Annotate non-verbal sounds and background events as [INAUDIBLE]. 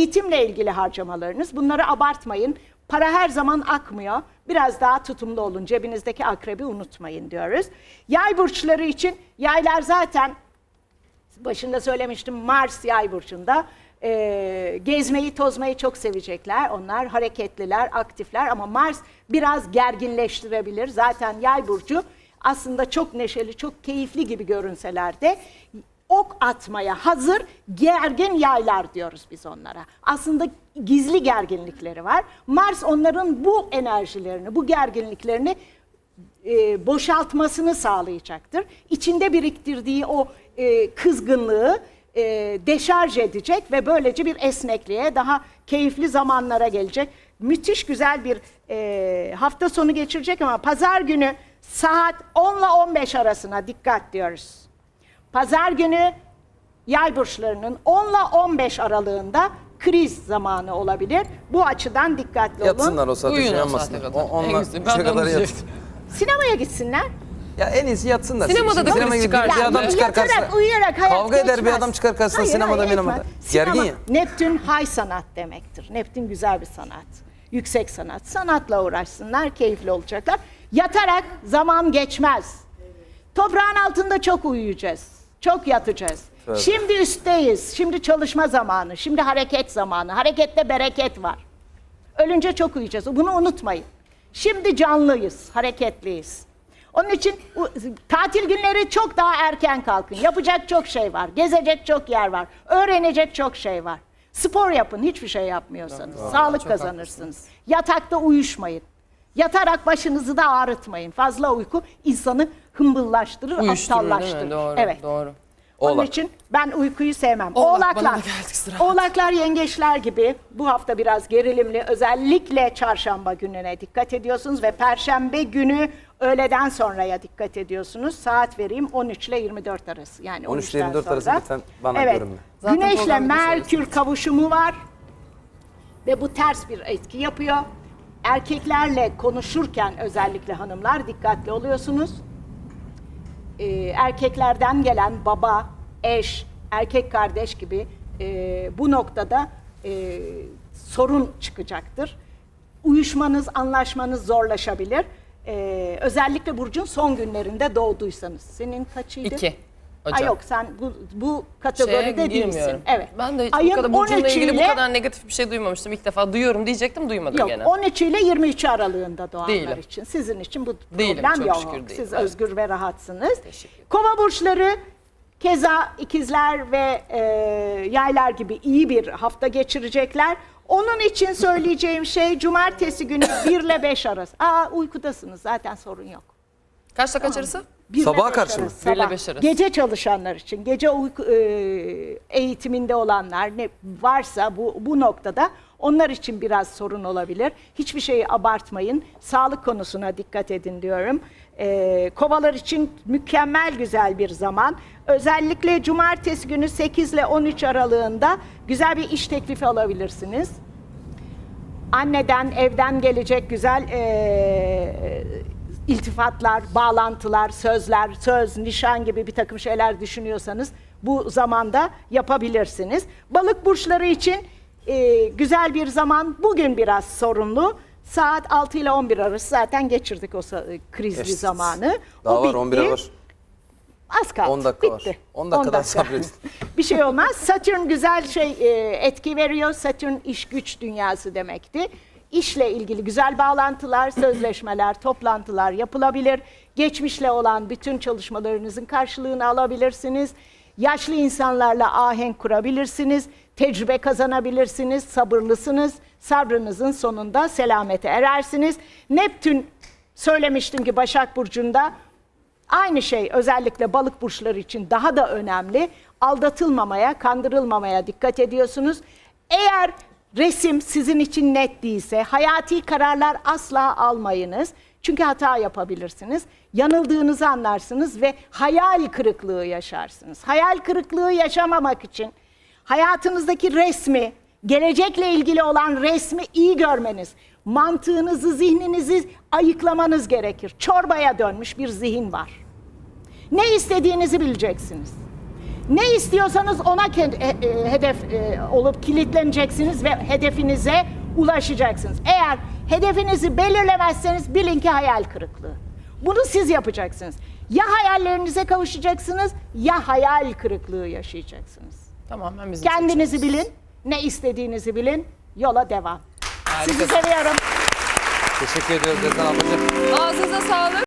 eğitimle ilgili harcamalarınız. Bunları abartmayın. Para her zaman akmıyor. Biraz daha tutumlu olun. Cebinizdeki akrebi unutmayın diyoruz. Yay burçları için yaylar zaten başında söylemiştim Mars yay burcunda. Ee, gezmeyi tozmayı çok sevecekler. Onlar hareketliler, aktifler ama Mars biraz gerginleştirebilir. Zaten yay burcu aslında çok neşeli, çok keyifli gibi görünseler de ok atmaya hazır gergin yaylar diyoruz biz onlara. Aslında gizli gerginlikleri var. Mars onların bu enerjilerini, bu gerginliklerini e, boşaltmasını sağlayacaktır. İçinde biriktirdiği o e, kızgınlığı e, deşarj edecek ve böylece bir esnekliğe, daha keyifli zamanlara gelecek. Müthiş güzel bir e, hafta sonu geçirecek ama pazar günü saat 10 ile 15 arasına dikkat diyoruz. Pazar günü yay burçlarının 10 ile 15 aralığında kriz zamanı olabilir. Bu açıdan dikkatli olun. Yatsınlar o saate Uyuyun şey o yapmasınlar. saate kadar. O- Onlar En iyisi. Ben üçe de onu kadar yat. diyecektim. Sinemaya gitsinler. Ya en iyisi yatsınlar. Sinemada da kriz gidip çıkar. Bir Ya adam çıkar Yatarak, karşısına. uyuyarak hayat Kavga eder bir geçmez. adam çıkar karşısına Hayır, sinemada hayır, minemada. etmez. Gergin Sinema, ya. Neptün high sanat demektir. Neptün güzel bir sanat. Yüksek sanat. Sanatla uğraşsınlar, keyifli olacaklar. Yatarak zaman geçmez. Toprağın altında çok uyuyacağız. Çok yatacağız. Tabii. Şimdi üstteyiz. Şimdi çalışma zamanı. Şimdi hareket zamanı. Harekette bereket var. Ölünce çok uyuyacağız. Bunu unutmayın. Şimdi canlıyız, hareketliyiz. Onun için tatil günleri çok daha erken kalkın. Yapacak çok şey var. Gezecek çok yer var. Öğrenecek çok şey var. Spor yapın hiçbir şey yapmıyorsanız. Sağlık kazanırsınız. Yatakta uyuşmayın. Yatarak başınızı da ağrıtmayın. Fazla uyku insanı hımbıllaştırır, Uyuşturur değil aptallaştırır. Doğru, evet. doğru. Onun Oğlak. için ben uykuyu sevmem. Oğlak, bana Oğlaklar. da geldik sıra. Oğlaklar yengeçler gibi bu hafta biraz gerilimli. Özellikle çarşamba gününe dikkat ediyorsunuz ve perşembe günü öğleden sonraya dikkat ediyorsunuz. Saat vereyim 13 ile 24 arası. Yani 13 ile 13'ten 24 arası lütfen bana evet. görünme. Zaten Güneşle Merkür kavuşumu var ve bu ters bir etki yapıyor. Erkeklerle konuşurken özellikle hanımlar dikkatli oluyorsunuz e, erkeklerden gelen baba, eş, erkek kardeş gibi e, bu noktada e, sorun çıkacaktır. Uyuşmanız, anlaşmanız zorlaşabilir. E, özellikle Burcu'nun son günlerinde doğduysanız. Senin kaçıydı? İki. Ay Ocak. yok sen bu, bu Şeye kategoride değilsin. girmiyorum. Evet. Ben de hiç Ayın bu kadar Burcu'yla 13'üyle ilgili bu kadar negatif bir şey duymamıştım. İlk defa duyuyorum diyecektim duymadım Yok gene. 13 ile 23 aralığında doğanlar Değilim. için. Sizin için bu Değilim, problem çok yok. şükür değilim. Siz Evet. özgür ve rahatsınız. Teşekkür ederim. Kova burçları keza ikizler ve e, yaylar gibi iyi bir hafta geçirecekler. Onun için söyleyeceğim şey cumartesi günü 1 ile 5 arası. Aa uykudasınız zaten sorun yok. Kaçta kaç arası? Bir Sabaha karşı mı? sabah. beş arası. Gece çalışanlar için, gece uyku, e, eğitiminde olanlar ne varsa bu, bu noktada onlar için biraz sorun olabilir. Hiçbir şeyi abartmayın. Sağlık konusuna dikkat edin diyorum. E, kovalar için mükemmel güzel bir zaman. Özellikle cumartesi günü 8 ile 13 aralığında güzel bir iş teklifi alabilirsiniz anneden, evden gelecek güzel eee, iltifatlar, bağlantılar, sözler, söz, nişan gibi bir takım şeyler düşünüyorsanız bu zamanda yapabilirsiniz. Balık burçları için eee, güzel bir zaman, bugün biraz sorunlu. Saat 6 ile 11 arası zaten geçirdik o sa- krizli Geçtik. zamanı. Daha o var bitti. 11'e var. Az kaldı. 10 dakika var. Bitti. 10 dakikadan sabredin. [LAUGHS] bir şey olmaz. Satürn güzel şey e, etki veriyor. Satürn iş güç dünyası demekti. İşle ilgili güzel bağlantılar, sözleşmeler, toplantılar yapılabilir. Geçmişle olan bütün çalışmalarınızın karşılığını alabilirsiniz. Yaşlı insanlarla ahenk kurabilirsiniz. Tecrübe kazanabilirsiniz. Sabırlısınız. Sabrınızın sonunda selamete erersiniz. Neptün söylemiştim ki Başak Burcu'nda Aynı şey özellikle balık burçları için daha da önemli. Aldatılmamaya, kandırılmamaya dikkat ediyorsunuz. Eğer resim sizin için net değilse hayati kararlar asla almayınız. Çünkü hata yapabilirsiniz. Yanıldığınızı anlarsınız ve hayal kırıklığı yaşarsınız. Hayal kırıklığı yaşamamak için hayatınızdaki resmi, gelecekle ilgili olan resmi iyi görmeniz, mantığınızı, zihninizi ayıklamanız gerekir. Çorbaya dönmüş bir zihin var. Ne istediğinizi bileceksiniz. Ne istiyorsanız ona e- e, hedef e, olup kilitleneceksiniz ve hedefinize ulaşacaksınız. Eğer hedefinizi belirlemezseniz bilin ki hayal kırıklığı. Bunu siz yapacaksınız. Ya hayallerinize kavuşacaksınız ya hayal kırıklığı yaşayacaksınız. Tamamen bizim Kendinizi seçimimiz. bilin, ne istediğinizi bilin, yola devam. Sizi Harikasın. seviyorum. Teşekkür ediyoruz Ezan ablacığım. Ağzınıza sağlık.